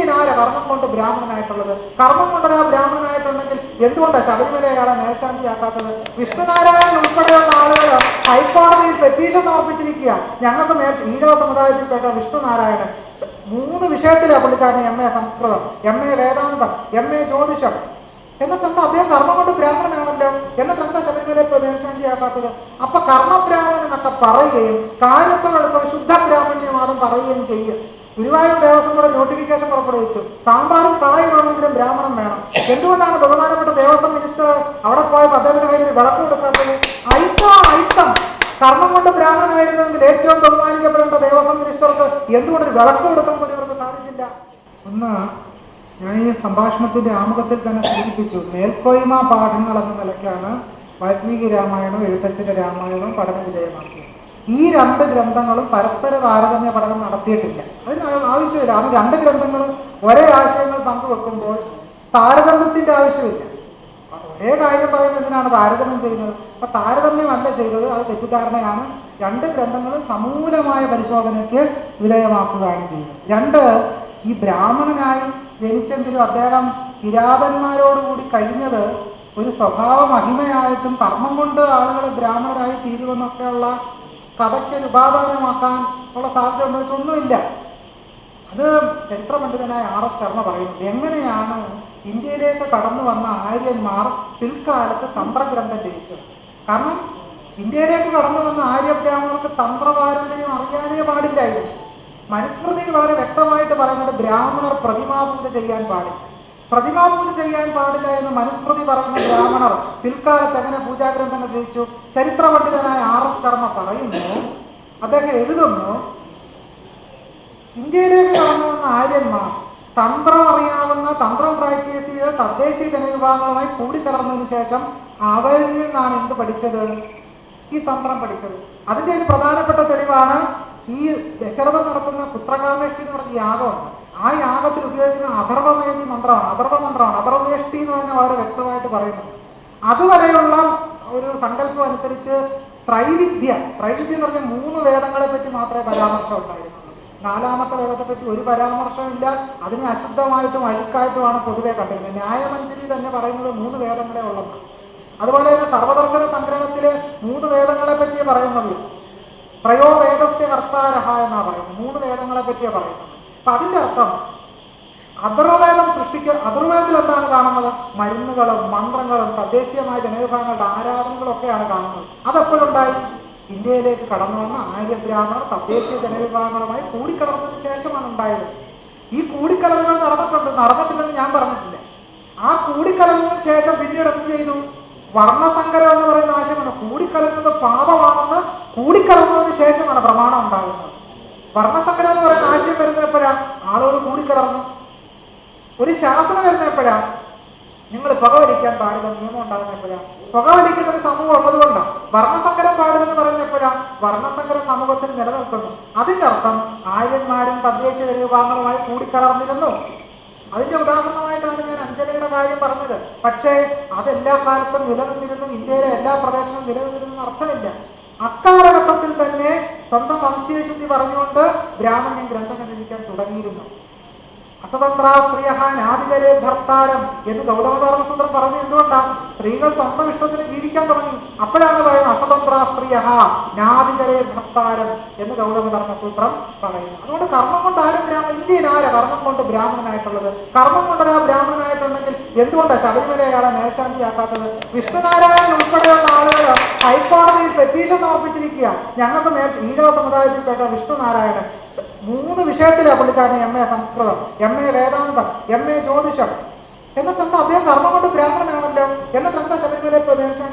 ആരെ കർമ്മം കൊണ്ട് ബ്രാഹ്മണനായിട്ടുള്ളത്? കർമ്മം കൊണ്ടൊരാ ബ്രാഹ്മണനായിട്ടുണ്ടെങ്കിൽ എന്തുകൊണ്ടാണ് ശബരിമല അയാളെ മേൽശാന്തിയാക്കാത്തത്? വിഷ്ണുനാരായണൻ ഉൾപ്പെടെയുള്ള ആളുകൾ ഹൈക്കോടതിയിൽ പെറ്റീഷൻ സമർപ്പിച്ചിരിക്കുക ഞങ്ങൾക്ക് മേൽ ഈഴവ സമുദായത്തിൽപ്പെട്ട വിഷ്ണുനാരായണൻ. മൂന്ന് വിഷയത്തിലാണ് പുള്ളിക്കാരൻ M A Sanskrit M A വേദാന്തം എം എ ജ്യോതിഷം. എന്നിട്ടെന്താ അദ്ദേഹം കർമ്മം കൊണ്ട് ബ്രാഹ്മണനാണല്ലോ? എന്നിട്ടെന്താ ശബരിമല മേൽശാന്തിയാക്കാത്തത്. അപ്പൊ കർമ്മബ്രാഹ്മണൻ എന്നൊക്കെ പറയുകയും കാര്യത്തോടൊപ്പം ശുദ്ധ ബ്രാഹ്മണ്യവാദം പറയുകയും ചെയ്യും. ഗുരുവായൂർ ദേവസ്വം കൂടെ നോട്ടിഫിക്കേഷൻ പുറപ്പെടുവിച്ചു. സാമ്പാറും കായും വേണമെങ്കിലും ബ്രാഹ്മണം വേണം. എന്തുകൊണ്ടാണ് ബഹുമാനപ്പെട്ട ദേവസ്വം മിനിസ്റ്റർ അവിടെ പോയപ്പോൾ അദ്ദേഹത്തിന് കയ്യിൽ വിളക്ക് കൊടുക്കാത്തത്? ഐറ്റം അയിത്തം. കർമ്മം കൊണ്ട് ബ്രാഹ്മണനായിരുന്നെങ്കിൽ ഏറ്റവും ബഹുമാനിക്കപ്പെടേണ്ട ദേവസ്വം മിനിസ്റ്റർക്ക് എന്തുകൊണ്ട് ഒരു വിളക്ക് കൊടുക്കാൻ കൂടി അവർക്ക് സാധിച്ചില്ല? ഒന്ന് ഞാൻ ഈ സംഭാഷണത്തിന്റെ ആമുഖത്തിൽ തന്നെ സൂചിപ്പിച്ചു. മേൽക്കോയ്മ പാഠങ്ങൾ എന്ന നിലയ്ക്കാണ് വാൽമീകി രാമായണവും എഴുത്തച്ഛന്റെ രാമായണവും പഠന വിധേയമാക്കിയത് ഈ രണ്ട് ഗ്രന്ഥങ്ങളും പരസ്പര താരതമ്യ പഠനം നടത്തിയിട്ടില്ല. അതിന് ആവശ്യമില്ല. അത് രണ്ട് ഗ്രന്ഥങ്ങളും ഒരേ ആശയങ്ങൾ പങ്കുവെക്കുമ്പോൾ താരതമ്യത്തിന്റെ ആവശ്യമില്ല. ഒരേ കാര്യം പറയുമ്പോൾ എന്തിനാണ് താരതമ്യം ചെയ്യുന്നത്? അപ്പൊ താരതമ്യമല്ല ചെയ്തത്. അത് തെറ്റിദ്ധാരണയാണ്. രണ്ട് ഗ്രന്ഥങ്ങളും സമൂലമായ പരിശോധനയ്ക്ക് വിധേയമാക്കുകയാണ് ചെയ്യുന്നത്. രണ്ട് ഈ ബ്രാഹ്മണനായി ജനിച്ചെങ്കിലും അദ്ദേഹം കിരാതന്മാരോടുകൂടി കഴിഞ്ഞത് ഒരു സ്വഭാവ മഹിമയായിട്ടും കർമ്മം കൊണ്ട് ആളുകൾ ബ്രാഹ്മണരായി തീരുമെന്നൊക്കെയുള്ള കഥയ്ക്ക് ഉപാദാനമാക്കാൻ ഉള്ള സാധ്യത ഉണ്ടെന്നൊന്നുമില്ല അത് ചരിത്ര പണ്ഡിതനായ ആർ എസ് ശർമ്മ പറയും എങ്ങനെയാണ് ഇന്ത്യയിലേക്ക് കടന്നു വന്ന ആര്യന്മാർ പിൽക്കാലത്ത് തന്ത്രഗ്രന്ഥം രചിച്ചത്? കാരണം ഇന്ത്യയിലേക്ക് കടന്നു വന്ന ആര്യബ്രാഹ്മണർക്ക് തന്ത്രപാരമ്പര്യം അറിയാനേ പാടില്ലായിരുന്നു. മനുസ്മൃതിയിൽ വളരെ വ്യക്തമായിട്ട് പറയുന്നത് ബ്രാഹ്മണർ പ്രതിമാപൂജ ചെയ്യാൻ പാടില്ല. പ്രതിമാപൂജ ചെയ്യാൻ പാടില്ല എന്ന് മനുസ്മൃതി പറയുന്ന ബ്രാഹ്മണർ പിൽക്കാലത്ത് എങ്ങനെ പൂജാഗ്രന്ഥങ്ങൾ രചിച്ചു ചരിത്ര പണ്ഡിതനായ ആർ എസ് ശർമ്മ പറയുന്നു അദ്ദേഹം എഴുതുന്നു ഇന്ത്യയിലേക്ക് കടന്നു വന്ന ആര്യന്മാർ തന്ത്രം അറിയാവുന്ന തന്ത്രം പ്രാക്ടീസ് ചെയ്ത് തദ്ദേശീയ ജനവിഭാഗങ്ങളുമായി കൂടിക്കലർന്നതിന് ശേഷം അവരിൽ നിന്നാണ് എന്ത് പഠിച്ചത്? ഈ തന്ത്രം പഠിച്ചത്. അതിന്റെ ഒരു പ്രധാനപ്പെട്ട തെളിവാണ് ഈ ദശരഥം നടത്തുന്ന പുത്രകാമേഷ്ടി എന്ന് പറഞ്ഞ യാഗമുണ്ട് ആ യാഗത്തിൽ ഉപയോഗിക്കുന്ന അഥർവമേതി മന്ത്രമാണ്. അഥർവ മന്ത്രമാണ് അഥർവേഷ്ടി എന്ന് പറഞ്ഞാൽ വളരെ വ്യക്തമായിട്ട് പറയുന്നു. അതുവരെയുള്ള ഒരു സങ്കല്പം അനുസരിച്ച് ത്രൈവിദ്യ ത്രൈവിദ്യ എന്ന് പറഞ്ഞാൽ മൂന്ന് വേദങ്ങളെ പറ്റി മാത്രമേ പരാമർശം ഉണ്ടായിരുന്നുള്ളൂ. നാലാമത്തെ വേദത്തെ പറ്റി ഒരു പരാമർശമില്ല അതിനെ അശുദ്ധമായിട്ടും അഴുക്കായിട്ടുമാണ് പൊതുവെ കണ്ടിരുന്നത്. ന്യായമഞ്ജലി തന്നെ പറയുന്നത് മൂന്ന് വേദങ്ങളെ ഉള്ളത് അതുപോലെ തന്നെ സർവദർശന സംഗ്രഹത്തിൽ മൂന്ന് വേദങ്ങളെ പറ്റിയേ പറയുന്നുള്ളൂ. ത്രയോ വേദസ്യ കർത്താരഹ എന്നാ പറയുന്നത്. മൂന്ന് വേദങ്ങളെ പറ്റിയേ പറയുന്നത്. അപ്പൊ അതിന്റെ അർത്ഥം അഥർവേദം സൃഷ്ടിക്ക അഥർവേദത്തിൽ എന്താണ് കാണുന്നത്? മരുന്നുകളും മന്ത്രങ്ങളും തദ്ദേശീയമായ ജനവിഭാഗങ്ങളുടെ ആരാധനകളൊക്കെയാണ് കാണുന്നത്. അതെപ്പോഴുണ്ടായി? ഇന്ത്യയിലേക്ക് കടന്നു വന്ന ആര്യ ബ്രാഹ്മണർ തദ്ദേശീയ ജനവിഭാഗങ്ങളുമായി കൂടിക്കലർന്നതിന് ശേഷമാണ് ഉണ്ടായത്. ഈ കൂടിക്കലർന്നൽ നടന്നിട്ടുണ്ട്. നടന്നിട്ടില്ലെന്ന് ഞാൻ പറഞ്ഞിട്ടില്ല. ആ കൂടിക്കലർന്നതിന് ശേഷം പിന്നീട് എന്ത് ചെയ്തു? വർണസങ്കരം എന്ന് പറയുന്ന ആശയമാണ് കൂടിക്കലർന്നത് പാപമാണെന്ന് കൂടിക്കലർന്നതിന് ശേഷമാണ് പ്രമാണം ഉണ്ടാകുന്നത്. വർണസങ്കരം എന്ന് പറയുന്നത് ആളുകൾ കൂടിക്കലർന്നു ഒരു ശാസനം വരുന്ന എപ്പോഴാ നിങ്ങൾ പുകവലിക്കാൻ പാടില്ല നിയമം ഉണ്ടാകുന്ന എപ്പോഴാ പുകവലിക്കുന്ന ഒരു സമൂഹം ഉള്ളത് കൊണ്ടാണ് വർണസങ്കരം പാടില്ലെന്ന് പറയുന്ന വർണസങ്കര വർണസങ്കരം സമൂഹത്തിൽ നിലനിൽക്കുന്നു. അതിന്റെ അർത്ഥം ആര്യന്മാരും തദ്ദേശ വിഭാഗങ്ങളുമായി കൂടിക്കലർന്നിരുന്നു. അതിന്റെ ഉദാഹരണമായിട്ടാണ് ഞാൻ അഞ്ജലിയുടെ കാര്യം പറഞ്ഞത്. പക്ഷേ അതെല്ലാ കാലത്തും നിലനിന്നിരുന്നു. ഇന്ത്യയിലെ എല്ലാ പ്രദേശങ്ങളും നിലനിന്നിരുന്നു അർത്ഥമില്ല. അക്കാലഘട്ടത്തിൽ തന്നെ സ്വന്തം വംശീയശുദ്ധി പറഞ്ഞുകൊണ്ട് ബ്രാഹ്മണ്യം ഗ്രന്ഥം രചിക്കാൻ തുടങ്ങിയിരുന്നു. അസതന്ത്ര സ്ത്രീയ നാദികരെ ഭർത്താരം എന്ന് ഗൗതമധർമ്മസൂത്രം പറഞ്ഞു എന്തുകൊണ്ടാണ് സ്ത്രീകൾ സ്വന്തം ഇഷ്ടത്തിന് ജീവിക്കാൻ തുടങ്ങി. അപ്പോഴാണ് പറയുന്നത് അസതന്ത്ര സ്ത്രീയ നാദികരെ ഭർത്താരം എന്ന് ഗൗതമധർമ്മസൂത്രം പറയുന്നു അതുകൊണ്ട് കർമ്മം കൊണ്ട് ആരും ബ്രാഹ്മണ ഇന്ത്യയിൽ ആരാ കർമ്മം കൊണ്ട് ബ്രാഹ്മണനായിട്ടുള്ളത്? കർമ്മം കൊണ്ട് ഒരാൾ ബ്രാഹ്മണനായിട്ടുണ്ടെങ്കിൽ എന്തുകൊണ്ടാണ് ശബരിമല അയാളെ മേൽശാന്തിയാക്കാത്തത്? വിഷ്ണുനാരായണൻ ഉൾപ്പെടെയുള്ള ആളുകൾ ഹൈക്കോടതിയിൽ പെറ്റീഷൻ സമർപ്പിച്ചിരിക്കുക ഞങ്ങൾക്ക് മേൽ ഈഴവ സമുദായത്തിൽപ്പെട്ട വിഷ്ണുനാരായണൻ. മൂന്ന് വിഷയത്തിലാണ് പുള്ളിക്കാരൻ M A Sanskrit M A വേദാന്തം എം എ ജ്യോതിഷം. എന്നിട്ടെന്താ അദ്ദേഹം കർമ്മം കൊണ്ട് ബ്രാഹ്മണനാണല്ലോ? എന്നിട്ടെന്താ ശബരിമല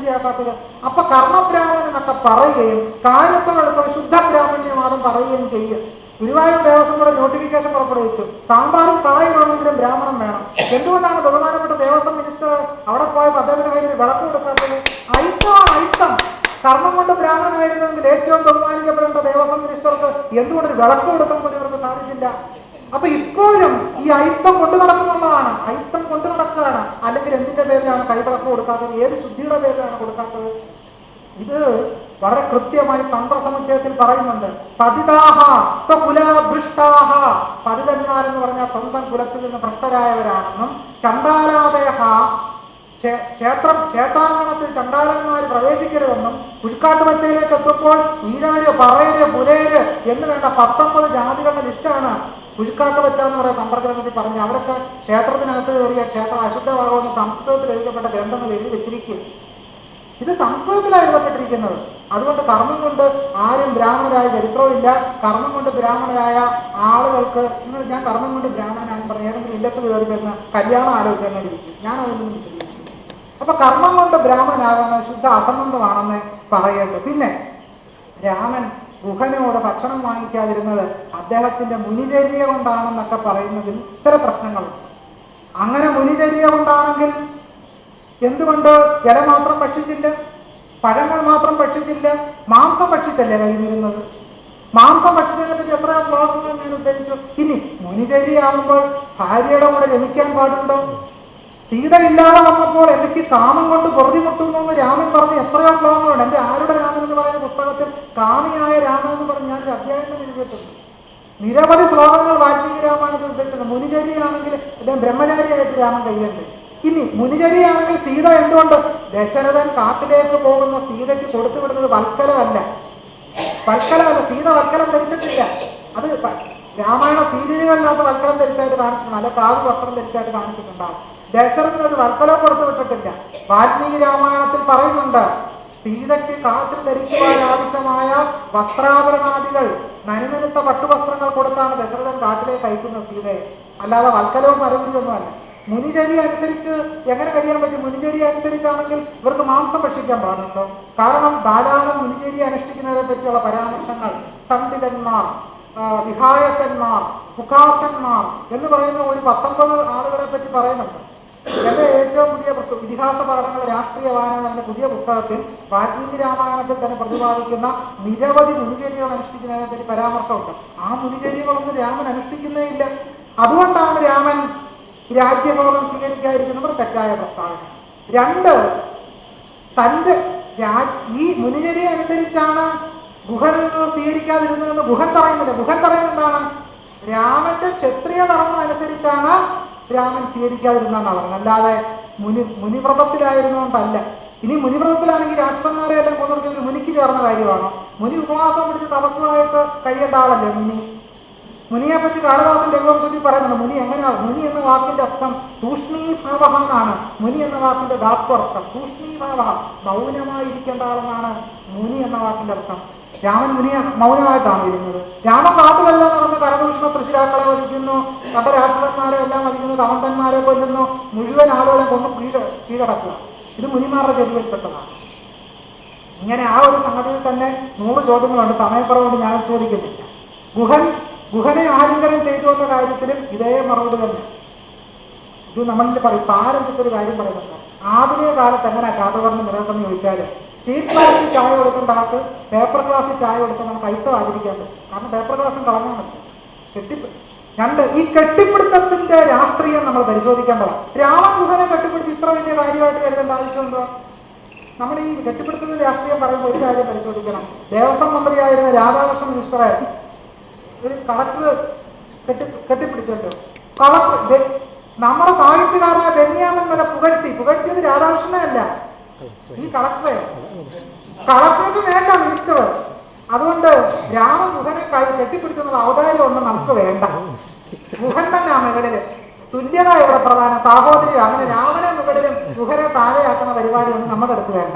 ചെയ്യാത്തത് അപ്പൊ കർമ്മബ്രാഹ്മണൻ എന്നൊക്കെ പറയുകയും കാര്യത്തോടൊപ്പം ശുദ്ധ ബ്രാഹ്മണ്യവാദം പറയുകയും ചെയ്യും. ഗുരുവായൂർ ദേവസ്വം കൂടെ നോട്ടിഫിക്കേഷൻ പുറപ്പെടുവിച്ചു. സാമ്പാറും കായും വേണമെങ്കിലും ബ്രാഹ്മണം വേണം. എന്തുകൊണ്ടാണ് ബഹുമാനപ്പെട്ട ദേവസ്വം മിനിസ്റ്റർ അവിടെ പോയപ്പോൾ അദ്ദേഹത്തിന്റെ കയ്യിൽ വിളക്ക് കൊടുക്കാത്തത്? അയിത്തമാണ് അയിത്തം. കർമ്മം കൊണ്ട് ബ്രാഹ്മണനായിരുന്നെങ്കിൽ ഏറ്റവും ബഹുമാനിക്കപ്പെടേണ്ട ദേവസ്വം മിനിസ്റ്റർക്ക് എന്തുകൊണ്ട് വിളക്ക് കൊടുക്കാൻ പോലും അപ്പൊ ഇപ്പോഴും ഈ അയിത്തം കൊണ്ടു നടക്കുന്നുള്ളതാണ് അയിത്തം കൊണ്ടു നടക്കുകയാണ്. അല്ലെങ്കിൽ എന്തിന്റെ പേരിലാണ് കൈപ്പടക്കം കൊടുക്കാത്തത്? ഏത് ശുദ്ധിയുടെ പേരിലാണ് കൊടുക്കാത്തത്? ഇത് വളരെ കൃത്യമായി തന്ത്രസമുച്ചയത്തിൽ പറയുന്നുണ്ട്. പതിതാഹ സ്വകുലാഭൃഷ്ടാഹ. പതിതന്മാരെന്ന് പറഞ്ഞാൽ സ്വന്തം കുലത്തിൽ നിന്ന് ഭ്രഷ്ടരായവരാണെന്നും ചണ്ടാലാദയഹ ക്ഷേത്രം ക്ഷേത്രാങ്കണത്തിൽ ചണ്ടാലന്മാർ പ്രവേശിക്കരുതെന്നും കുഴിക്കാട്ടുപച്ചയിലേക്ക് എത്തുമ്പോൾ ഈരാര് പറയര് പുലയര് എന്ന് വേണ്ട പത്തൊമ്പത് ജാതികളുടെ ലിസ്റ്റാണ് കുഴിക്കാട്ടുപച്ച എന്ന് പറയുന്ന സമ്പർക്കത്തിൽ പറഞ്ഞു അവരൊക്കെ ക്ഷേത്രത്തിനകത്ത് കയറിയ ക്ഷേത്രം അശുദ്ധമാകുമെന്ന് സംസ്കൃതത്തിൽ എഴുതപ്പെട്ട ഗ്രന്ഥങ്ങൾ എഴുതി വെച്ചിരിക്കും. ഇത് സംസ്കൃതത്തിലാണ് എഴുതപ്പെട്ടിരിക്കുന്നത്. അതുകൊണ്ട് കർമ്മം കൊണ്ട് ആരും ബ്രാഹ്മണരായ ചരിത്രമില്ല കർമ്മം കൊണ്ട് ബ്രാഹ്മണരായ ആളുകൾക്ക് ഞാൻ കർമ്മം കൊണ്ട് ബ്രാഹ്മണനാണെന്ന് പറഞ്ഞ ഏതെങ്കിലും ഇല്ലത്ത് കയറി വരുന്ന കല്യാണം ഇരിക്കും. ഞാൻ അതിനൊന്നും വിശദീകരിച്ചു അപ്പൊ കർമ്മം കൊണ്ട് ബ്രാഹ്മണനാകുന്ന ശുദ്ധ അസംബന്ധമാണെന്ന് പറയുന്നു പിന്നെ രാമൻ ഗുഹനോട് ഭക്ഷണം വാങ്ങിക്കാതിരുന്നത് അദ്ദേഹത്തിന്റെ മുനിചര്യ കൊണ്ടാണെന്നൊക്കെ പറയുന്നതിൽ ചില പ്രശ്നങ്ങളുണ്ട്. അങ്ങനെ മുനിചര്യ കൊണ്ടാണെങ്കിൽ എന്തുകൊണ്ട് ജല മാത്രം ഭക്ഷിച്ചില്ല? പഴങ്ങൾ മാത്രം ഭക്ഷിച്ചില്ല? മാംസം ഭക്ഷിച്ചല്ലേ കഴിഞ്ഞിരുന്നത്? മാംസം ഭക്ഷിച്ചതിനെ പറ്റി എത്ര ശ്ലോകങ്ങൾ ഞാൻ ഉദ്ധരിച്ചു? ഇനി മുനിചര്യ ആകുമ്പോൾ ഭാര്യയുടെ കൂടെ രമിക്കാൻ പാടുണ്ടോ? സീത ഇല്ലാതെ വന്നപ്പോൾ എനിക്ക് കാമം കൊണ്ട് പൊറുതിമുട്ടുന്നു എന്ന് രാമൻ പറഞ്ഞ്. എത്രയോ ശ്ലോകങ്ങളുണ്ട്. എന്റെ ആരുടെ രാമൻ എന്ന് പറയുന്ന പുസ്തകത്തിൽ കാമിയായ രാമൻ എന്ന് പറഞ്ഞ് ഞാൻ ഒരു അധ്യായം എഴുതിയിട്ടുണ്ട്. നിരവധി ശ്ലോകങ്ങൾ വാൽമീകി രാമായണത്തിൽ ഉദ്ദേശിക്കുന്നത് മുനിചരിയാണെങ്കിൽ അദ്ദേഹം ബ്രഹ്മചാരിയായിട്ട് രാമൻ കഴിയുന്നുണ്ട് ഇനി മുനിചരിയാണെങ്കിൽ സീത എന്തുകൊണ്ട്? ദശരഥൻ കാട്ടിലേക്ക് പോകുന്ന സീതയ്ക്ക് കൊടുത്തു വിടുന്നത് വൽക്കലമല്ല. വൽക്കലമല്ല സീത വൽക്കലം ധരിച്ചിട്ടില്ല. അത് രാമായണ സീരിയലുകളിനകത്ത് വൽക്കലം ധരിച്ചായിട്ട് കാണിച്ചിട്ടുണ്ട്. അല്ല കാവ് വസ്ത്രം ധരിച്ചായിട്ട് കാണിച്ചിട്ടുണ്ടാവും. ദശരഥന് അത് വർക്കല കൊടുത്തു വിട്ടിട്ടില്ല. വാൽമീകി രാമായണത്തിൽ പറയുന്നുണ്ട് സീതയ്ക്ക് കാട്ടിൽ ധരിക്കുവാൻ ആവശ്യമായ വസ്ത്രാഭരണാദികൾ നനുനനുത്ത പട്ടുവസ്ത്രങ്ങൾ കൊടുത്താണ് ദശരഥൻ കാട്ടിലേക്ക് അയക്കുന്നത് സീതയെ. അല്ലാതെ വൽക്കലവും അരവിയൊന്നുമല്ല മുനിചരി അനുസരിച്ച് എങ്ങനെ കഴിയാൻ പറ്റും? മുനിചരി അനുസരിച്ചാണെങ്കിൽ ഇവർക്ക് മാംസം ഭക്ഷിക്കാൻ പാടുണ്ടോ? കാരണം ധാരാളം മുനിചരി അനുഷ്ഠിക്കുന്നതിനെ പറ്റിയുള്ള പരാമർശങ്ങൾ പണ്ഡിതന്മാർ വിഹായസന്മാർ മുഖാസന്മാർ എന്ന് പറയുന്ന ഒരു പത്തൊമ്പത് ആളുകളെ പറ്റി പറയുന്നുണ്ട്. എന്റെ ഏറ്റവും പുതിയ പുസ്തകം ഇതിഹാസ പാഠങ്ങൾ രാഷ്ട്രീയ വായന എന്ന പുതിയ പുസ്തകത്തിൽ വാൽമീകി രാമായണത്തിൽ തന്നെ പ്രതിപാദിക്കുന്ന നിരവധി മുനിചര്യകൾ അനുഷ്ഠിക്കുന്നതിനെ പറ്റി പരാമർശമുണ്ട്. ആ മുനിചര്യകളൊന്നും രാമൻ അനുഷ്ഠിക്കുന്നേ ഇല്ല. അതുകൊണ്ടാണ് രാമൻ രാജ്യഭോഗം സ്വീകരിക്കാതിരിക്കുന്നവർ തെറ്റായ പ്രസ്താവന. രണ്ട് തന്റെ ഈ മുനിചര്യ അനുസരിച്ചാണ് ഗുഹൻ സ്വീകരിക്കാതിരുന്നതെന്ന് ഗുഹൻ പറയുന്നില്ല. ഗുഹൻ പറയുന്നതാണ് രാമന്റെ ക്ഷത്രിയ ധർമ്മം അനുസരിച്ചാണ് രാമൻ സ്വീകരിക്കാതിരുന്നാണ് അല്ലാതെ മുനി മുനിവ്രതത്തിലായിരുന്നുകൊണ്ടല്ല ഇനി മുനിവ്രതത്തിലാണെങ്കിൽ രാക്ഷസന്മാരെ എല്ലാം കൊണ്ടുകൊടുക്കുന്നത് മുനിക്ക് ചേർന്ന കാര്യമാണോ? മുനി ഉപവാസം പിടിച്ച് തപസ്സുമായിട്ട് കഴിയേണ്ട ആളല്ലേ മുനി? മുനിയെ പറ്റി കാളിദാസൻ രഘുവംശത്തിൽ പറയുന്നുണ്ട്. മുനി എങ്ങനെയാണ് മുനി എന്ന വാക്കിന്റെ അർത്ഥം തൂഷ്ണീഭാവ എന്നാണ് മുനി എന്ന വാക്കിന്റെ ധാത്വർത്ഥം. തൂഷ്ണീഭാവ മൗനമായിരിക്കേണ്ട ആളെന്നാണ് മുനി എന്ന വാക്കിന്റെ അർത്ഥം. രാമൻ മുനിയ മൗനമായിട്ടാണ് ഇരുന്നത് രാമൻ പാട്ടുകളെല്ലാം നടന്ന് കരദൂഷണ തൃശ്ശിരാക്കളെ വധിക്കുന്നു. തന്റെ രാക്ഷസന്മാരെ എല്ലാം വധിക്കുന്നു കമന്തന്മാരെ കൊല്ലുന്നു മുഴുവൻ ആളുകളെ കൊണ്ടും കീഴ കീഴടക്കുക. ഇത് മുനിമാരുടെ ചെരുവിൽപ്പെട്ടതാണ് ഇങ്ങനെ ആ ഒരു സംഗതിയിൽ തന്നെ നൂറ് ചോദ്യങ്ങളുണ്ട്. സമയക്കുറവുകൊണ്ട് ഞാൻ ചോദിക്കുന്നില്ല. ഗുഹൻ ഗുഹനെ ആലിംഗനം ചെയ്തു എന്ന കാര്യത്തിലും ഇതേ മറുപടി തന്നെ. ഇത് നമ്മളിൽ പറയും പാരമ്പര്യത്തിൽ ഒരു കാര്യം പറയുന്നുണ്ട്. ആധുനിക കാലത്ത് എങ്ങനെ കാട്ടുപറഞ്ഞ് നിലനിർത്തുന്ന ചോദിച്ചാൽ സ്റ്റീൽ ഗ്ലാസ്സിൽ ചായ കൊടുക്കേണ്ട ആൾക്ക് പേപ്പർ ഗ്ലാസ്സിൽ ചായ കൊടുക്കാൻ നമുക്ക് കൈത്തം ആചരിക്കാൻ പറ്റും. കാരണം പേപ്പർ ഗ്ലാസും കളഞ്ഞാൽ മതി. കെട്ടി രണ്ട് ഈ കെട്ടിപ്പിടുത്തത്തിന്റെ രാഷ്ട്രീയം നമ്മൾ പരിശോധിക്കേണ്ടതാണ് രാവൺ ഗുഹനെ കെട്ടിപ്പിടിച്ച് ഇത്ര വലിയ കാര്യമായിട്ട് കരുതേണ്ട ആവശ്യമുണ്ടോ? നമ്മൾ ഈ കെട്ടിപ്പിടുത്തത്തിന്റെ രാഷ്ട്രീയം പറയുമ്പോൾ ഒരു കാര്യം പരിശോധിക്കണം. ദേവസ്വം മന്ത്രിയായിരുന്ന രാധാകൃഷ്ണൻ മിസ്റ്ററെ ഒരു കളക്ടർ കെട്ടി കെട്ടിപ്പിടിച്ചിട്ട് കളക്ടർ നമ്മുടെ സാഹിത്യകാരനെ ബെന്യാമൻ വരെ പുകഴ്ത്തി പുകഴ്ത്തിയത് രാധാകൃഷ്ണനല്ല ഈ കളക്ടറെ. കളക്ടർക്ക് വേണ്ട മിനിസ്റ്റർ. അതുകൊണ്ട് രാമൻ മുഖനെ കൈ കെട്ടിപ്പിടിക്കുന്നത് ഔദാര്യം ഒന്നും നമുക്ക് വേണ്ട. മുകളിൽ തുല്യത ഇവിടെ പ്രധാനം. സാഹോദര്യം. അങ്ങനെ രാമനെ മുകളിലും സുഹരെ താഴെയാക്കുന്ന പരിപാടിയൊന്നും നമ്മുടെ അടുത്ത് വേണ്ട.